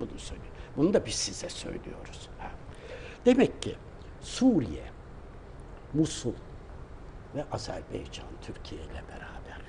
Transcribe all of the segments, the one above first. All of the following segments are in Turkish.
Bunu söylüyor. Bunu da biz size söylüyoruz. Ha. Demek ki Suriye, Musul ve Azerbaycan Türkiye ile beraber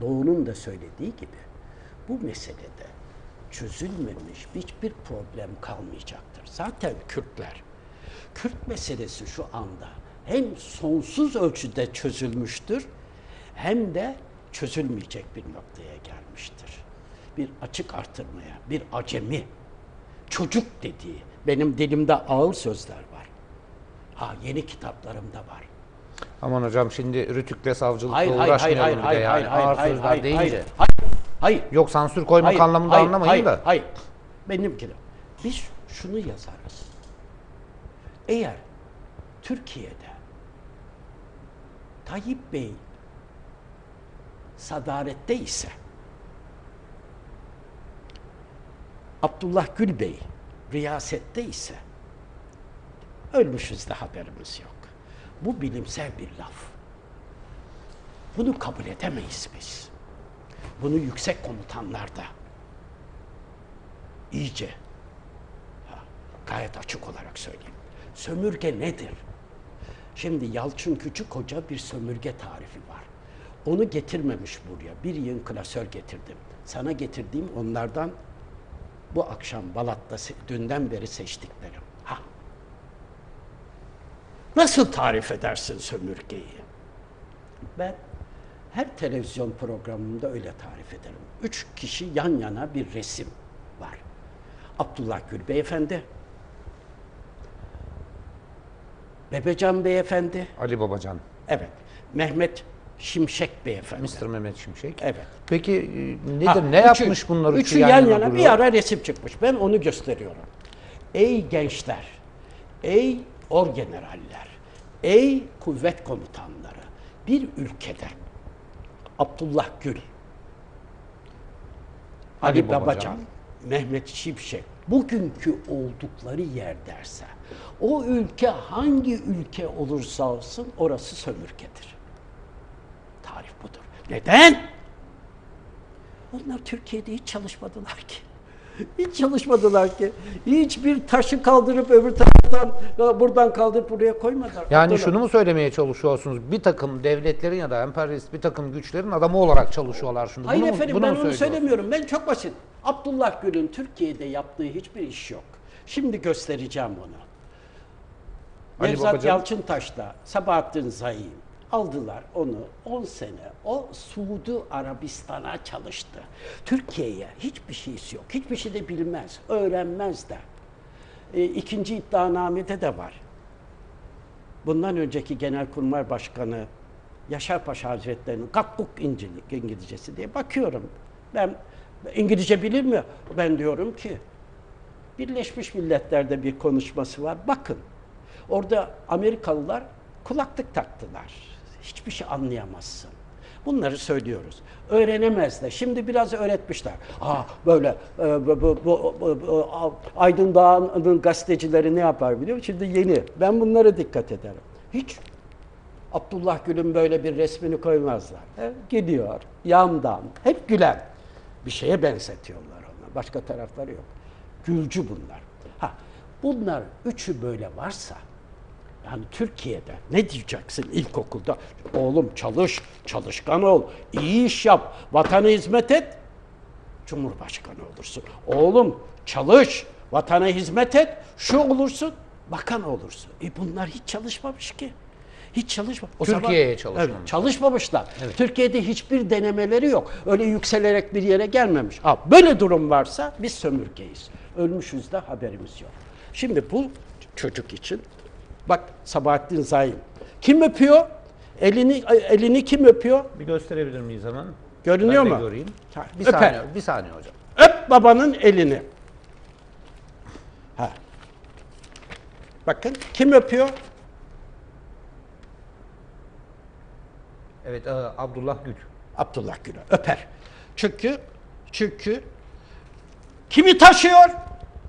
Doğu'nun da söylediği gibi bu meselede çözülmemiş hiçbir problem kalmayacaktır. Zaten Kürtler, Kürt meselesi şu anda hem sonsuz ölçüde çözülmüştür hem de çözülmeyecek bir noktaya gelmiştir. Bir açık artırmaya, bir acemi, çocuk dediği, benim dilimde ağır sözler var. Ha yeni kitaplarımda var. Aman hocam şimdi rütükle savcılıkla Hayır hayır hayır uğraşmayalım hayır bir de hayır yani. hayır hayır Ağır hayır sözler hayır deyince. hayır hayır hayır Yok sansür koymak hayır, anlamında hayır, anlamayın hayır, da. Hayır, benimki de. Biz şunu yazarız. Eğer Türkiye'de Tayyip Bey sadarette ise Abdullah Gül Bey riyasette ise ölmüşüz de haberimiz yok. Bu bilimsel bir laf. Bunu kabul edemeyiz biz. Bunu yüksek komutanlar da iyice ha, gayet açık olarak söyleyeyim. Sömürge nedir? Şimdi Yalçın Küçük Hoca bir sömürge tarifi var. Onu getirmemiş buraya. Bir yığın klasör getirdim. Sana getirdiğim onlardan bu akşam Balat'ta dünden beri seçtiklerim. Ha. Nasıl tarif edersin sömürgeyi? Ben her televizyon programında öyle tarif ederim. Üç kişi yan yana bir resim var. Abdullah Gül Beyefendi, Bebecan Beyefendi, Ali Babacan, evet, Mehmet Şimşek Beyefendi. Mr. Mehmet Şimşek. Evet. Peki e, nedir? Ha, ne üçü- yapmış bunlar üçü, Üçü yan yana, bir ara resim çıkmış. Ben onu gösteriyorum. Ey gençler, ey orgeneraller, ey kuvvet komutanları, bir ülkede Abdullah Gül, Ali, Ali Babacan, Babacan, Mehmet Şimşek bugünkü oldukları yer derse o ülke hangi ülke olursa olsun orası sömürgedir. Neden? Onlar Türkiye'de hiç çalışmadılar ki. Hiç çalışmadılar ki. Hiçbir taşı kaldırıp öbür taraftan buradan kaldırıp buraya koymadılar. Yani şunu mu söylemeye çalışıyorsunuz? Bir takım devletlerin ya da emperyalist bir takım güçlerin adamı olarak çalışıyorlar şunu. Hayır bunu, efendim bunu ben onu söylemiyorum. Ben çok basit. Abdullah Gül'ün Türkiye'de yaptığı hiçbir iş yok. Şimdi göstereceğim onu. Ali Nevzat Babacan- Yalçıntaş'la Sabahattin Zaim aldılar onu 10 sene. O Suudi Arabistan'a çalıştı. Türkiye'ye hiçbir şeysi yok. Hiçbir şey de bilmez. Öğrenmez de. E, ikinci iddianamede de var. Bundan önceki Genelkurmay Başkanı Yaşar Paşa Hazretleri'nin Gakkuk İncili- İngilizcesi diye bakıyorum. Ben İngilizce bilir mi? Ben diyorum ki Birleşmiş Milletler'de bir konuşması var. Bakın. Orada Amerikalılar kulaklık taktılar. Hiçbir şey anlayamazsın. Bunları söylüyoruz. Öğrenemezler. Şimdi biraz öğretmişler. Aa böyle e, bu, bu, bu, bu- Aydın Dağı'nın gazetecileri ne yapar biliyor musun? Şimdi yeni. Ben bunlara dikkat ederim. Hiç Abdullah Gül'ün böyle bir resmini koymazlar. He, gidiyor yandan. Hep gülen. Bir şeye benzetiyorlar ona. Başka tarafları yok. Gülcü bunlar. Ha, bunlar üçü böyle varsa yani Türkiye'de ne diyeceksin ilkokulda? Oğlum çalış, çalışkan ol, iyi iş yap, vatana hizmet et, Cumhurbaşkanı olursun. Oğlum çalış, vatana hizmet et, şu olursun, bakan olursun. E bunlar hiç çalışmamış ki. Hiç çalışma. O Türkiye'ye zaman- çalışmamış. Evet, çalışmamışlar. Türkiye'de hiçbir denemeleri yok. Öyle yükselerek bir yere gelmemiş. Ha, böyle durum varsa biz sömürgeyiz. Ölmüşüz de haberimiz yok. Şimdi bu çocuk için bak Sabahattin Zaim. Kim öpüyor? Elini elini kim öpüyor? Bir gösterebilir miyiz hemen? Görünüyor ben mu? göreyim. Ha, Bir öper. saniye, bir saniye hocam. Öp babanın elini. Ha. Bakın kim öpüyor? Evet, e, Abdullah Gül. Abdullah Gül'ü öper. Çünkü çünkü kimi taşıyor?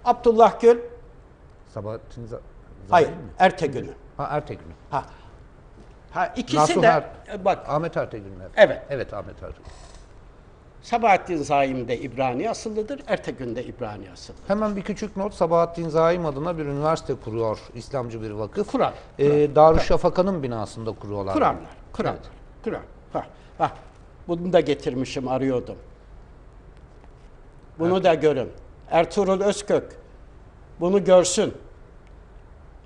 Abdullah Gül. Sabahattin Hayır? Ertegün'ü. Ha Ertegün. Ha. Ha ikisi Nasuh de Er- bak Ahmet Ertegün mü? Evet. Evet Ahmet Ertegün. Sabahattin Zaim de İbrani asıllıdır, Ertegün de İbrani asıllı. Hemen bir küçük not. Sabahattin Zaim adına bir üniversite kuruyor İslamcı bir vakıf. Kurar. Ee, Darüşşafaka'nın binasında kuruyorlar. Kurarlar, kurarlar, Evet. kurar. Ha, bak, bunu da getirmişim, arıyordum. Bunu da görün. Ertuğrul Özkök, bunu görsün.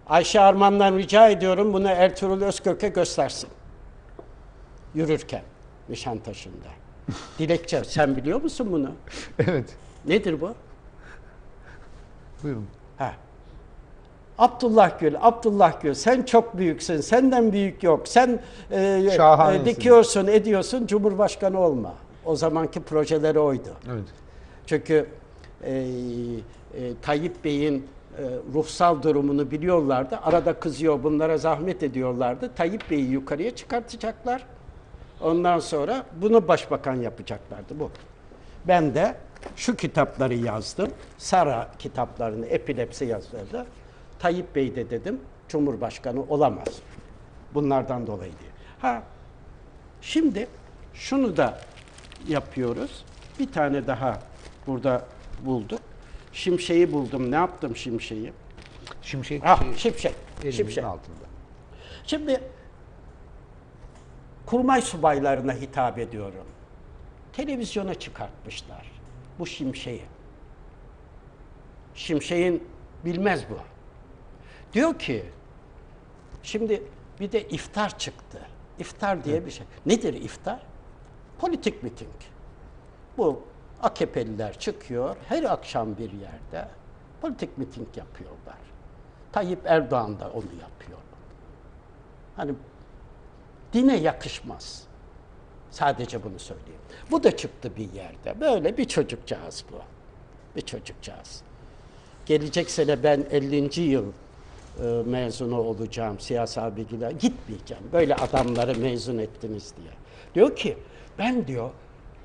Ayşe Arman'dan rica ediyorum bunu Ertuğrul Özkök'e göstersin. Yürürken Nişantaşı'nda. Dilekçe, sen biliyor musun bunu? evet. Nedir bu? Buyurun. Ha. Abdullah Gül, Abdullah Gül sen çok büyüksün, senden büyük yok. Sen e, Şahanesin. e, dikiyorsun, ediyorsun, Cumhurbaşkanı olma. O zamanki projeleri oydu. Evet. Çünkü e, e, Tayyip Bey'in ruhsal durumunu biliyorlardı. Arada kızıyor, bunlara zahmet ediyorlardı. Tayyip Bey'i yukarıya çıkartacaklar. Ondan sonra bunu başbakan yapacaklardı bu. Ben de şu kitapları yazdım. Sara kitaplarını, epilepsi yazıları. Tayyip Bey de dedim, Cumhurbaşkanı olamaz. Bunlardan dolayı diye. Ha, Şimdi şunu da yapıyoruz. Bir tane daha burada bulduk. Şimşeği buldum. Ne yaptım şimşeği? Şimşek Ah, şey, şimşek. Şimşek. altında. Şimdi kurmay subaylarına hitap ediyorum. Televizyona çıkartmışlar bu şimşeği. Şimşeğin bilmez bu. Diyor ki şimdi bir de iftar çıktı. İftar diye bir şey. Nedir iftar? Politik miting. Bu AKP'liler çıkıyor her akşam bir yerde politik miting yapıyorlar. Tayyip Erdoğan da onu yapıyor. Hani dine yakışmaz. Sadece bunu söyleyeyim. Bu da çıktı bir yerde. Böyle bir çocukcağız bu. Bir çocukcağız. Gelecek sene ben 50. yıl e, mezunu olacağım siyasal bilgiler. Gitmeyeceğim. Böyle adamları mezun ettiniz diye. Diyor ki ben diyor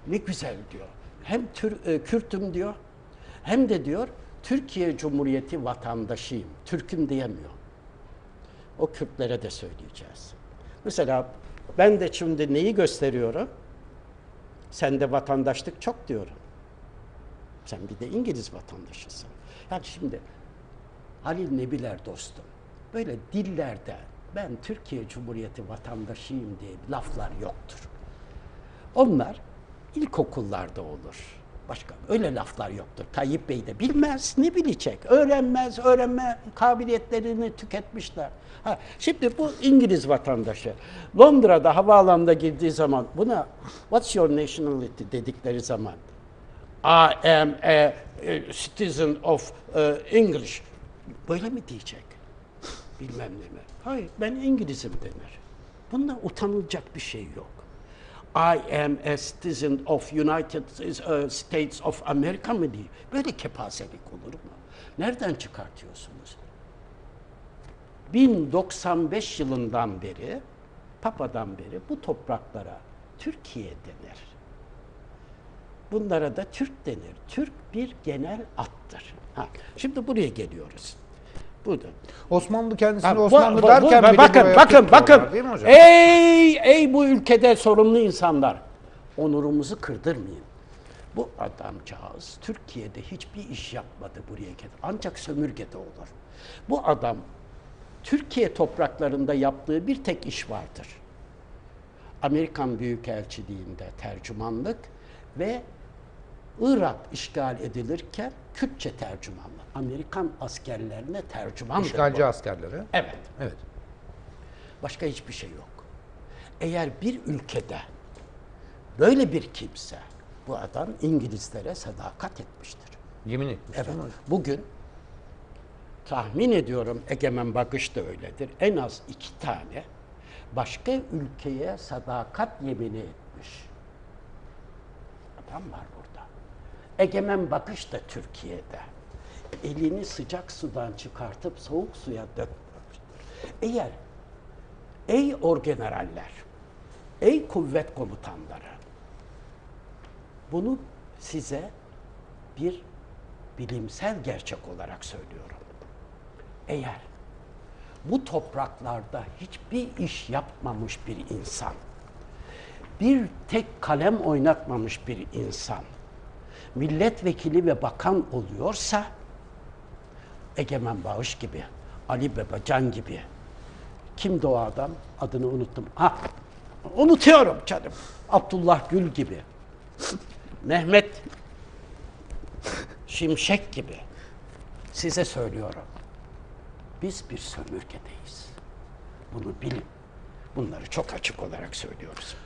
ne güzel diyor. Hem Tür, e, Kürt'üm diyor hem de diyor Türkiye Cumhuriyeti vatandaşıyım. Türk'üm diyemiyor. O Kürtlere de söyleyeceğiz. Mesela ben de şimdi neyi gösteriyorum? Sende vatandaşlık çok diyorum. Sen bir de İngiliz vatandaşısın. Yani şimdi Halil Nebiler dostum. Böyle dillerde ben Türkiye Cumhuriyeti vatandaşıyım diye laflar yoktur. Onlar ilkokullarda olur. Başka öyle laflar yoktur. Tayyip Bey de bilmez, ne bilecek? Öğrenmez, öğrenme kabiliyetlerini tüketmişler. Ha, şimdi bu İngiliz vatandaşı Londra'da havaalanında girdiği zaman buna what's your nationality dedikleri zaman I am a, a citizen of uh, English. Böyle mi diyecek? Bilmem ne mi? Hayır, ben İngilizim denir. Bunda utanılacak bir şey yok. I am a citizen of United States of America mı diye. Böyle kepazelik olur mu? Nereden çıkartıyorsunuz? 1095 yılından beri, Papa'dan beri bu topraklara Türkiye denir. Bunlara da Türk denir. Türk bir genel attır. Ha, şimdi buraya geliyoruz. Burada. Osmanlı kendisini Ha, Osmanlı bu- derken bu- bile bakın bakın bakın. Ey ey bu ülkede sorumlu insanlar. Onurumuzu kırdırmayın. Bu adamcağız Türkiye'de hiçbir iş yapmadı buraya geldi. Ancak sömürgede olur. Bu adam Türkiye topraklarında yaptığı bir tek iş vardır. Amerikan Büyükelçiliğinde tercümanlık ve Irak işgal edilirken Kürtçe tercümanlık. Amerikan askerlerine tercümandır. İşgalci bu. askerleri. Evet. Evet. Başka hiçbir şey yok. Eğer bir ülkede böyle bir kimse, bu adam İngilizlere sadakat etmiştir. Yemin etmiş. Evet. Bugün tahmin ediyorum Egemen Bakış da öyledir. En az iki tane başka ülkeye sadakat yemini etmiş. Adam var burada. Egemen Bakış da Türkiye'de. Elini sıcak sudan çıkartıp soğuk suya dökmüştür. Eğer ey orgeneraller, ey kuvvet komutanları bunu size bir bilimsel gerçek olarak söylüyorum. Eğer bu topraklarda hiçbir iş yapmamış bir insan bir tek kalem oynatmamış bir insan milletvekili ve bakan oluyorsa Egemen Bağış gibi, Ali Babacan gibi kimdi o adam? Adını unuttum. Ha, unutuyorum canım. Abdullah Gül gibi. Mehmet Şimşek gibi. Size söylüyorum. Biz bir sömürgedeyiz. Bunu bilin. Bunları çok açık olarak söylüyoruz.